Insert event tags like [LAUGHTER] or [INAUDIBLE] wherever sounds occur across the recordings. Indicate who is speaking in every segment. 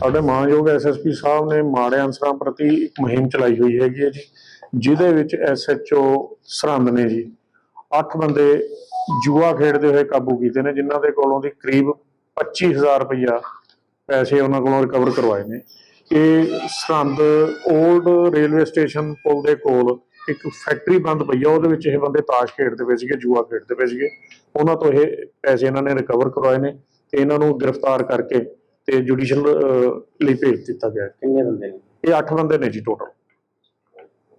Speaker 1: ਸਾਡੇ ਮਾਨਯੋਗ ਐਸਐਸਪੀ ਸਾਹਿਬ ਨੇ ਮਾੜੇ ਅਨਸਰਾਂ ਪ੍ਰਤੀ ਇੱਕ ਮੁਹਿੰਮ ਚਲਾਈ ਹੋਈ ਹੈਗੀ ਹੈ ਜੀ, ਜਿਹਦੇ ਵਿੱਚ ਐਸਐਚਓ ਸਰਹੰਦ ਨੇ ਜੀ, ਅੱਠ ਬੰਦੇ ਜੂਆ ਖੇਡਦੇ ਹੋਏ ਕਾਬੂ ਕੀਤੇ ਨੇ, ਜਿਨ੍ਹਾਂ ਦੇ ਕੋਲੋਂ ਦੀ ਕਰੀਬ 25000 ਰੁਪਇਆ ਪੈਸੇ ਉਹਨਾਂ ਕੋਲੋਂ ਰਿਕਵਰ ਕਰਵਾਏ ਨੇ। ਇਹ ਸਰਹੰਦ 올ਡ ਰੇਲਵੇ ਸਟੇਸ਼ਨ ਪੁਲ ਦੇ ਕੋਲ ਇੱਕ ਫੈਕਟਰੀ ਬੰਦ ਪਈ ਆ, ਉਹਦੇ ਵਿੱਚ ਇਹ ਬੰਦੇ ਤਾਸ਼ ਖੇਡਦੇ ਪਏ ਸੀਗੇ, ਜੂਆ ਖੇਡਦੇ ਪਏ ਸੀਗੇ। ਉਹਨਾਂ ਤੋਂ ਇਹ ਪੈਸੇ ਇਹਨਾਂ ਨੇ ਰਿਕਵਰ ਕਰਵਾਏ ਨੇ ਤੇ ਇਹਨਾਂ ਨੂੰ ਗ੍ਰਿਫਤਾਰ ਕਰਕੇ ਤੇ ਜੁਡੀਸ਼ੀਅਲ ਲਈ ਭੇਜ ਦਿੱਤਾ ਗਿਆ ਹੈ।
Speaker 2: ਕਿੰਨੇ ਬੰਦੇ ਨੇ?
Speaker 1: ਇਹ 8 ਬੰਦੇ ਨੇ ਜੀ ਟੋਟਲ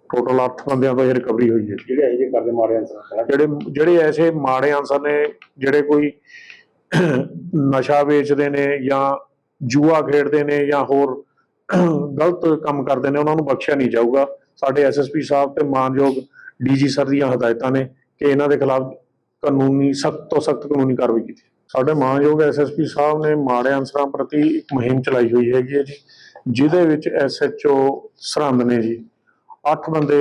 Speaker 1: ਟੋਟਲ 8 ਬੰਦਿਆਂ ਤੋਂ ਇਹ ਰਿਕਵਰੀ ਹੋਈ ਹੈ ਜੀ।
Speaker 2: ਜਿਹੜੇ ਇਹ ਜੇ ਕਰਦੇ ਮਾੜੇ ਅਨਸਰ
Speaker 1: ਜਿਹੜੇ ਜਿਹੜੇ ਐਸੇ ਮਾੜੇ ਅਨਸਰ ਨੇ ਜਿਹੜੇ ਕੋਈ ਨਸ਼ਾ ਵੇਚਦੇ ਨੇ ਜਾਂ ਜੂਆ ਖੇਡਦੇ ਨੇ ਜਾਂ ਹੋਰ ਗਲਤ ਕੰਮ ਕਰਦੇ ਨੇ ਉਹਨਾਂ ਨੂੰ ਬਖਸ਼ਿਆ ਨਹੀਂ ਜਾਊਗਾ। ਸਾਡੇ ਐਸਐਸਪੀ ਸਾਹਿਬ ਤੇ ਮਾਨਯੋਗ ਡੀਜੀ ਸਰ ਦੀਆਂ ਹਦਾਇਤਾਂ ਨੇ ਕਿ ਇਹਨਾਂ ਦੇ ਖਿਲਾਫ ਕਾਨੂੰਨੀ ਸਖਤ ਤੋਂ ਸਖਤ ਕਾਨੂੰਨੀ ਕਾਰਵਾਈ ਕੀਤੀ ਸਾਡੇ ਮਾਨਯੋਗ ਐਸਐਸਪੀ ਸਾਹਿਬ ਨੇ ਮਾੜੇ ਅਨਸਰਾਂ ਪ੍ਰਤੀ ਇੱਕ ਮੁਹਿੰਮ ਚਲਾਈ ਹੋਈ ਹੈਗੀ ਹੈ ਜੀ, ਜਿਹਦੇ ਵਿੱਚ ਐਸਐਚਓ ਸਰਹੰਦ ਨੇ ਜੀ, ਅੱਠ ਬੰਦੇ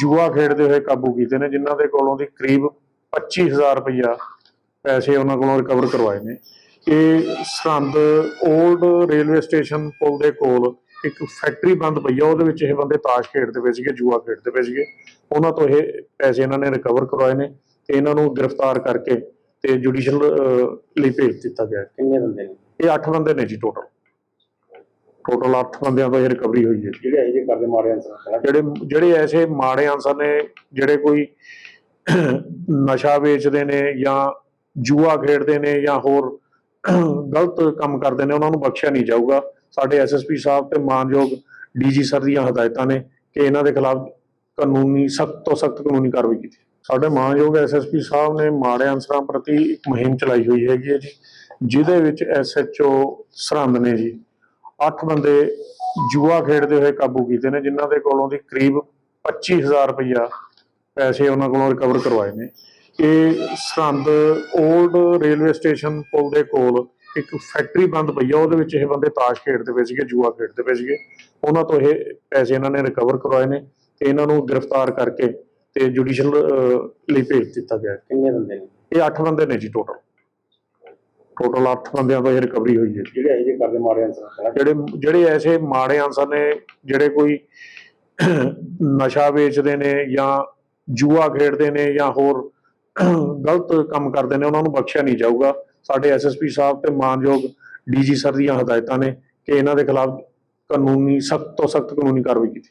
Speaker 1: ਜੂਆ ਖੇਡਦੇ ਹੋਏ ਕਾਬੂ ਕੀਤੇ ਨੇ, ਜਿਨ੍ਹਾਂ ਦੇ ਕੋਲੋਂ ਦੀ ਕਰੀਬ 25000 ਰੁਪਇਆ ਪੈਸੇ ਉਹਨਾਂ ਕੋਲੋਂ ਰਿਕਵਰ ਕਰਵਾਏ ਨੇ। ਇਹ ਸਰਹੰਦ 올ਡ ਰੇਲਵੇ ਸਟੇਸ਼ਨ ਪੁਲ ਦੇ ਕੋਲ ਇੱਕ ਫੈਕਟਰੀ ਬੰਦ ਪਈ ਆ, ਉਹਦੇ ਵਿੱਚ ਇਹ ਬੰਦੇ ਤਾਸ਼ ਖੇਡਦੇ ਪਏ ਸੀਗੇ, ਜੂਆ ਖੇਡਦੇ ਪਏ ਸੀਗੇ। ਉਹਨਾਂ ਤੋਂ ਇਹ ਪੈਸੇ ਇਹਨਾਂ ਨੇ ਰਿਕਵਰ ਕਰਵਾਏ ਨੇ ਤੇ ਇਹਨਾਂ ਨੂੰ ਗ੍ਰਿਫਤਾਰ ਕਰਕੇ ਤੇ ਜੁਡੀਸ਼ੀਅਲ ਲਈ ਭੇਜ ਦਿੱਤਾ ਗਿਆ।
Speaker 2: ਕਿੰਨੇ ਬੰਦੇ ਨੇ
Speaker 1: ਇਹ 8 ਬੰਦੇ ਨੇ ਜੀ ਟੋਟਲ ਟੋਟਲ 8 ਬੰਦਿਆਂ ਤੋਂ ਇਹ ਰਿਕਵਰੀ ਹੋਈ ਹੈ।
Speaker 2: ਜਿਹੜੇ ਇਹ ਜੇ ਕਰਦੇ ਮਾੜੇ ਅਨਸਰ
Speaker 1: ਜਿਹੜੇ ਜਿਹੜੇ ਐਸੇ ਮਾੜੇ ਅਨਸਰ ਨੇ ਜਿਹੜੇ ਕੋਈ [CLEARS THROAT] ਨਸ਼ਾ ਵੇਚਦੇ ਨੇ ਜਾਂ ਜੂਆ ਖੇਡਦੇ ਨੇ ਜਾਂ ਹੋਰ [CLEARS THROAT] ਗਲਤ ਕੰਮ ਕਰਦੇ ਨੇ ਉਹਨਾਂ ਨੂੰ ਬਖਸ਼ਿਆ ਨਹੀਂ ਜਾਊਗਾ ਸਾਡੇ ਐਸਐਸਪੀ ਸਾਹਿਬ ਤੇ ਮਾਨਯੋਗ ਡੀਜੀ ਸਰ ਦੀਆਂ ਹਦਾਇਤਾਂ ਨੇ ਕਿ ਇਹਨਾਂ ਦੇ ਖਿਲਾਫ ਕਾਨੂੰਨੀ ਸਖਤ ਤੋਂ ਸਖਤ ਕਾਨੂੰਨੀ ਕਾਰਵਾਈ ਕੀਤੀ ਸਾਡੇ ਮਾਨਯੋਗ ਐਸਐਸਪੀ ਸਾਹਿਬ ਨੇ ਮਾੜੇ ਅਨਸਰਾਂ ਪ੍ਰਤੀ ਇੱਕ ਮੁਹਿੰਮ ਚਲਾਈ ਹੋਈ ਹੈਗੀ ਹੈ ਜੀ, ਜਿਹਦੇ ਵਿੱਚ ਐਸਐਚਓ ਸਰਹੰਦ ਨੇ ਜੀ, ਅੱਠ ਬੰਦੇ ਜੂਆ ਖੇਡਦੇ ਹੋਏ ਕਾਬੂ ਕੀਤੇ ਨੇ, ਜਿਨ੍ਹਾਂ ਦੇ ਕੋਲੋਂ ਦੀ ਕਰੀਬ 25000 ਰੁਪਇਆ ਪੈਸੇ ਉਹਨਾਂ ਕੋਲੋਂ ਰਿਕਵਰ ਕਰਵਾਏ ਨੇ। ਇਹ ਸਰਹੰਦ 올ਡ ਰੇਲਵੇ ਸਟੇਸ਼ਨ ਪੁਲ ਦੇ ਕੋਲ ਇੱਕ ਫੈਕਟਰੀ ਬੰਦ ਪਈ ਆ, ਉਹਦੇ ਵਿੱਚ ਇਹ ਬੰਦੇ ਤਾਸ਼ ਖੇਡਦੇ ਪਏ ਸੀਗੇ, ਜੂਆ ਖੇਡਦੇ ਪਏ ਸੀਗੇ। ਉਹਨਾਂ ਤੋਂ ਇਹ ਪੈਸੇ ਇਹਨਾਂ ਨੇ ਰਿਕਵਰ ਕਰਵਾਏ ਨੇ ਤੇ ਇਹਨਾਂ ਨੂੰ ਗ੍ਰਿਫਤਾਰ ਕਰਕੇ ਤੇ ਜੁਡੀਸ਼ੀਅਲ ਲਈ ਭੇਜ ਦਿੱਤਾ ਗਿਆ।
Speaker 2: ਕਿੰਨੇ ਬੰਦੇ ਨੇ?
Speaker 1: ਇਹ 8 ਬੰਦੇ ਨੇ ਜੀ ਟੋਟਲ ਟੋਟਲ 8 ਬੰਦਿਆਂ ਤੋਂ ਇਹ ਰਿਕਵਰੀ ਹੋਈ ਹੈ।
Speaker 2: ਜਿਹੜੇ ਇਹ ਜੇ ਕਰਦੇ ਮਾੜੇ ਅਨਸਰ
Speaker 1: ਜਿਹੜੇ ਜਿਹੜੇ ਐਸੇ ਮਾੜੇ ਅਨਸਰ ਨੇ ਜਿਹੜੇ ਕੋਈ ਨਸ਼ਾ ਵੇਚਦੇ ਨੇ ਜਾਂ ਜੂਆ ਖੇਡਦੇ ਨੇ ਜਾਂ ਹੋਰ ਗਲਤ ਕੰਮ ਕਰਦੇ ਨੇ ਉਹਨਾਂ ਨੂੰ ਬਖਸ਼ਿਆ ਨਹੀਂ ਜਾਊਗਾ। ਸਾਡੇ ਐਸਐਸਪੀ ਸਾਹਿਬ ਤੇ ਮਾਨਯੋਗ ਡੀਜੀ ਸਰ ਦੀਆਂ ਹਦਾਇਤਾਂ ਨੇ ਕਿ ਇਹਨਾਂ ਦੇ ਖਿਲਾਫ ਕਾਨੂੰਨੀ ਸਖਤ ਤੋਂ ਸਖਤ ਕਾਨੂੰਨੀ ਕਾਰਵਾਈ ਕੀਤੀ